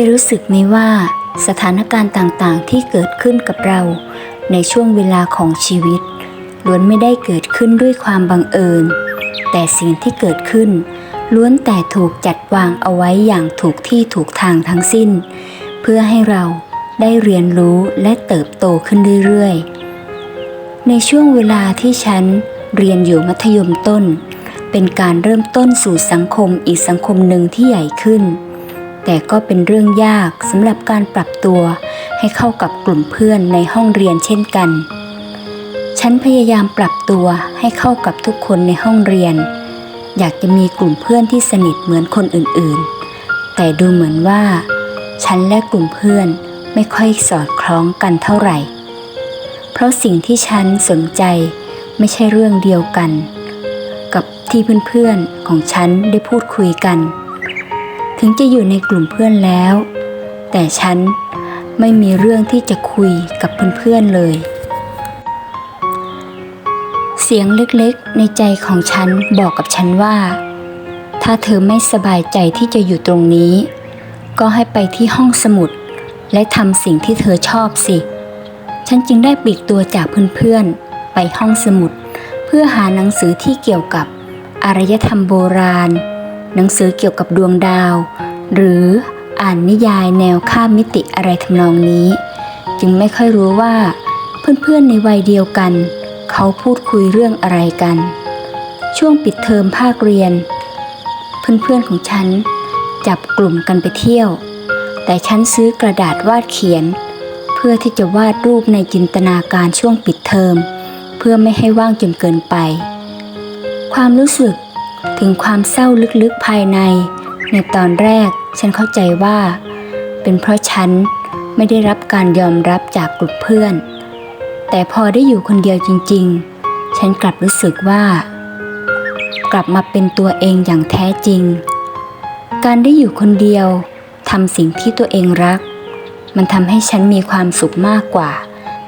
ยรู้สึกไหมว่าสถานการณ์ต่างๆ ที่เกิดขึ้นกับเราในช่วงเวลาของชีวิต ล้วนไม่ได้เกิดขึ้นด้วยความบังเอิญ แต่สิ่งที่เกิดขึ้น ล้วนแต่ถูกจัดวางเอาไว้อย่างถูกที่ถูกทางทั้งสิ้น เพื่อให้เราได้เรียนรู้และเติบโตขึ้นเรื่อยๆ ในช่วงเวลาที่ฉันเรียนอยู่มัธยมต้น เป็นการเริ่มต้นสู่สังคมอีกสังคมหนึ่งที่ใหญ่ขึ้น แต่ก็เป็นเรื่องยากสำหรับการปรับตัว ให้เข้ากับกลุ่มเพื่อนในห้องเรียนเช่นกัน ฉันพยายามปรับตัวให้เข้ากับทุกคนในห้องเรียน อยากจะมีกลุ่มเพื่อนที่สนิทเหมือนคนอื่นๆ แต่ดูเหมือนว่า ฉันและกลุ่มเพื่อนไม่ค่อยสอดคล้องกันเท่าไหร่ เพราะสิ่งที่ฉันสนใจไม่ใช่เรื่องเดียวกัน กับที่เพื่อนๆของฉันได้พูดคุยกัน ถึงจะอยู่ในกลุ่มเพื่อนแล้ว แต่ฉันไม่มีเรื่องที่จะคุยกับเพื่อนๆเลย เสียงเล็กๆ ในใจของฉันบอกกับฉันว่า ถ้าเธอไม่สบายใจที่จะอยู่ตรงนี้ ก็ให้ไปที่ห้องสมุด และทำสิ่งที่เธอชอบสิ ฉันจึงได้ปลีกตัวจากเพื่อนๆ ไปห้องสมุด เพื่อหาหนังสือที่เกี่ยวกับอารยธรรมโบราณ หนังสือเกี่ยวกับดวงดาว หรืออ่านนิยายแนวข้ามมิติอะไรทำนองนี้ จึงไม่ค่อยรู้ว่า เพื่อนๆในวัยเดียวกัน เขาพูดคุยเรื่องอะไรกัน ช่วงปิดเทอมภาคเรียน เพื่อนๆของฉัน จับกลุ่มกันไปเที่ยว แต่ฉันซื้อกระดาษวาดเขียน เพื่อที่จะวาดรูปในจินตนาการช่วงปิดเทอม เพื่อไม่ให้ว่างจนเกินไป ความรู้สึก ถึงความเศร้าลึกๆภายใน ในตอนแรกฉันเข้าใจว่า เป็นเพราะฉันไม่ได้รับการยอมรับจากกลุ่มเพื่อน แต่พอได้อยู่คนเดียวจริง ๆ ฉันกลับรู้สึกว่า กลับมาเป็นตัวเองอย่างแท้จริง การได้อยู่คนเดียวทำสิ่งที่ตัวเองรัก มันทำให้ฉันมีความสุขมากกว่า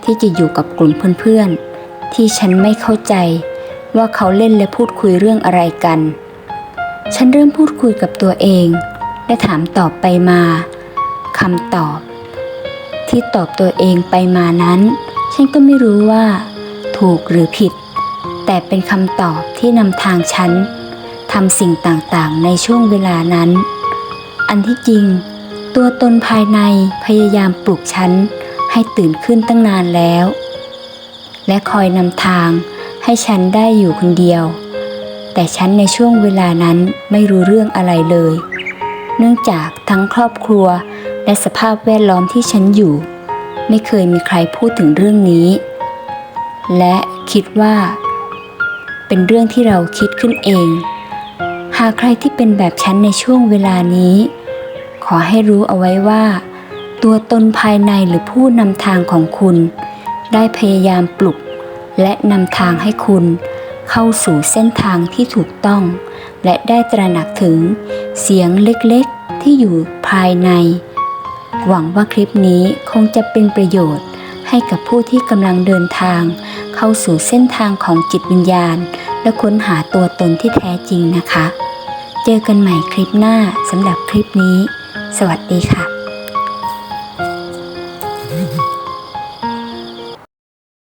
ที่จะอยู่กับกลุ่มเพื่อนๆที่ฉันไม่เข้าใจ ว่าเขาเล่นและพูดคุยเรื่องอะไรกัน ฉันเริ่มพูดคุยกับตัวเอง และถามตอบไปมาคำตอบ ที่ตอบตัวเองไปมานั้น ฉันก็ไม่รู้ว่า ถูกหรือผิด แต่เป็นคำตอบที่นำทางฉันทำสิ่งต่างๆ ในช่วงเวลานั้น อันที่จริง ตัวตนภายในพยายามปลุกฉันให้ตื่นขึ้นตั้งนานแล้ว และคอยนำทาง ให้ฉันได้อยู่คนเดียว แต่ฉันในช่วงเวลานั้นไม่รู้เรื่องอะไรเลย เนื่องจากทั้งครอบครัวและสภาพแวดล้อมที่ฉันอยู่ ไม่เคยมีใครพูดถึงเรื่องนี้ และคิดว่า เป็นเรื่องที่เราคิดขึ้นเอง หากใครที่เป็นแบบฉันในช่วงเวลานี้ ขอให้รู้เอาไว้ว่า ตัวตนภายในหรือผู้นำทางของคุณ ได้พยายามปลุก และนำทางให้คุณ เข้าสู่เส้นทางที่ถูกต้อง และได้ตระหนักถึงเสียงเล็กๆที่อยู่ภายใน หวังว่าคลิปนี้คงจะเป็นประโยชน์ให้กับผู้ที่กำลังเดินทาง เข้าสู่เส้นทางของจิตวิญญาณ และค้นหาตัวตนที่แท้จริงนะคะ เจอกันใหม่คลิปหน้าสำหรับคลิปนี้ สวัสดีค่ะ